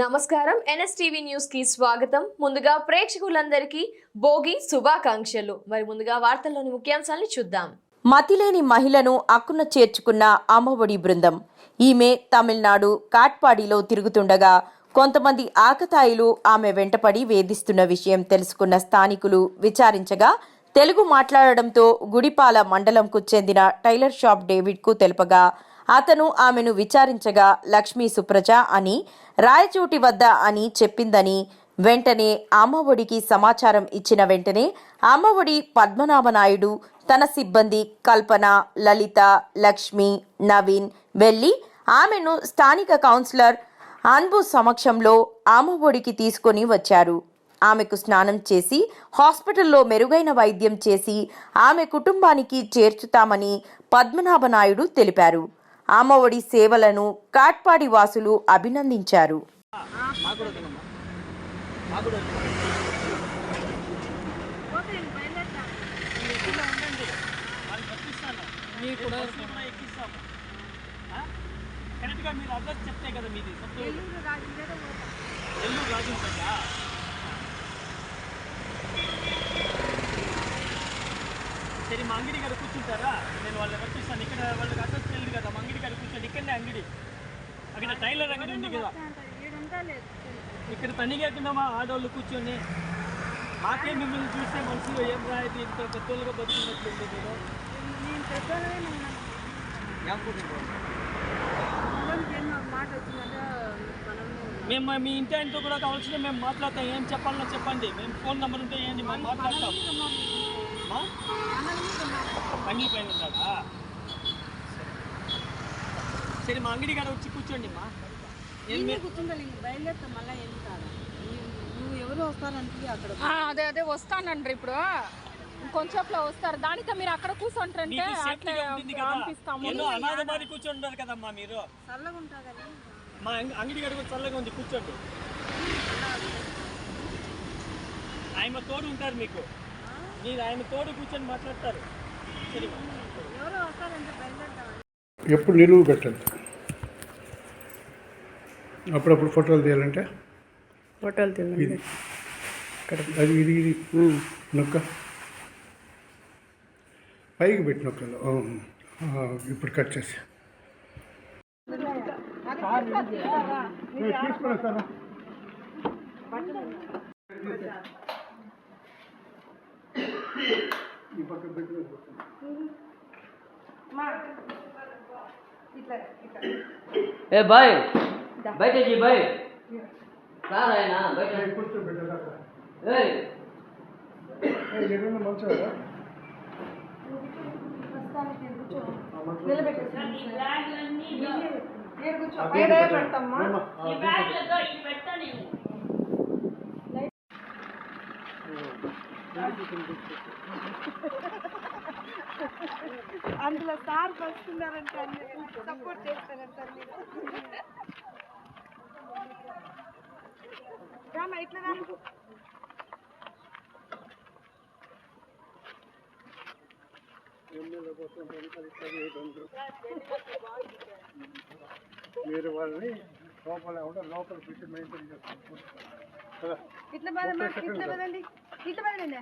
నమస్కారం. ఎన్ఎస్టీవీ న్యూస్కి స్వాగతం. ముందుగా ప్రేక్షకులందరికీ భోగి శుభాకాంక్షలు. మరి ముందుగా వార్తల్లోని ముఖ్యాంశాలను చూద్దాం. మతిలేని మహిళను అక్కున చేర్చుకున్న అమ్మఒడి బృందం. ఈమె తమిళనాడు కాట్పాడిలో తిరుగుతుండగా కొంతమంది ఆకతాయిలు ఆమె వెంటపడి వేధిస్తున్న విషయం తెలుసుకున్న స్థానికులు విచారించగా తెలుగు మాట్లాడడంతో గుడిపాల మండలంకు చెందిన టైలర్ షాప్ డేవిడ్కు తెలుపగా అతను ఆమెను విచారించగా లక్ష్మీ సుప్రజ అని రాయచోటి వద్ద అని చెప్పిందని వెంటనే అమ్మఒడికి సమాచారం ఇచ్చిన వెంటనే అమ్మఒడి పద్మనాభనాయుడు తన సిబ్బంది కల్పన లలిత లక్ష్మి నవీన్ వెళ్ళి ఆమెను స్థానిక కౌన్సిలర్ అన్బు సమక్షంలో అమ్మఒడికి తీసుకొని వచ్చారు. ఆమెకు స్నానం చేసి హాస్పిటల్లో మెరుగైన వైద్యం చేసి ఆమె కుటుంబానికి చేర్చుతామని పద్మనాభనాయుడు తెలిపారు. అమ్మఒడి సేవలను కాట్పాడి వాసులు అభినందించారు? కరెక్ట్గా మీరు అడ్రస్ చెప్తే కదా మీది. ఎల్లూరు రాజంపేట సరే మా అంగడి గారు కూర్చుంటారా? నేను వాళ్ళని పంపిస్తాను ఇక్కడ వాళ్ళకి అడ్రస్ తెలియదు కదా. మా అంగడి గారు కూర్చోండి ఇక్కడనే అంగడి. అక్కడ టైలర్ అంగడి ఉంది కదా. ఇక్కడ తనిగేకుండా మా ఆడవాళ్ళు కూర్చొని మాకే మిమ్మల్ని చూస్తే మనసులో ఏం రాయదు ఇంత పెద్దోళ్ళుగా బతుకున్నట్లుంది మీరు మేము మీ ఇంటి ఆయనతో కూడా కావాల్సిన మేము మాట్లాడతాం. ఏం చెప్పాలన్నా చెప్పండి. మేము ఫోన్ నెంబర్ ఉంటే ఏంటి మేము మాట్లాడతాం. అంగడి పైన ఉన్నాడా సరే మా అంగడి కాడ వచ్చి కూర్చోండి మా బయలుదేరుతాం మళ్ళీ నువ్వు ఎవరు వస్తారంటే అక్కడ. ఆ, అదే అదే వస్తానండ్రి ఇప్పుడు. కొంచెంలో వస్తారు. దానితో మీరు అక్కడ కూర్చుంటారంటే మీకు అట్లా సేఫ్టీగా ఉంటుంది కదా. పంపిస్తాము ఏదో అనాథ మాది కూర్చోంటారు కదమ్మా మీరు. చల్లగా ఉంటుందని మా అంగ- అంగడి కాడ కూడా చల్లగా ఉంది. కూర్చోండి. ఆయన తోడు ఉంటారు మీకు. మీరు ఆయన తోడు కూర్చొని మాట్లాడతారు. ఎప్పుడు నిలువు పెట్టాలి అప్పుడప్పుడు ఫోటోలు తీయాలంటే? ఫోటోలు ఇది. అది ఇది ఇది. నొక్క. పైకి పెట్టి నొక్కలు. ఇప్పుడు కట్ చేసి. తీసుకున్నా సార్ ఈ పక్క దగ్గర ఏ బాయ్ బయటజీ బాయ్ సార్ ఆయన బయట కూర్చోబెట్టారా ఏయ్ ఏదైనా మంచిదా నిలబెట్టేసి అందులో సార్ వస్తున్నారంటే సపోర్ట్ చేస్తారంటారు మీరు రామా ఇట్లా రా. మీరు వాళ్ళని లోపల ఎవడో లోపల పెట్టి మెయింటైన్ చేస్తారు. ఇట్లా ఇట్లా ఇట్లా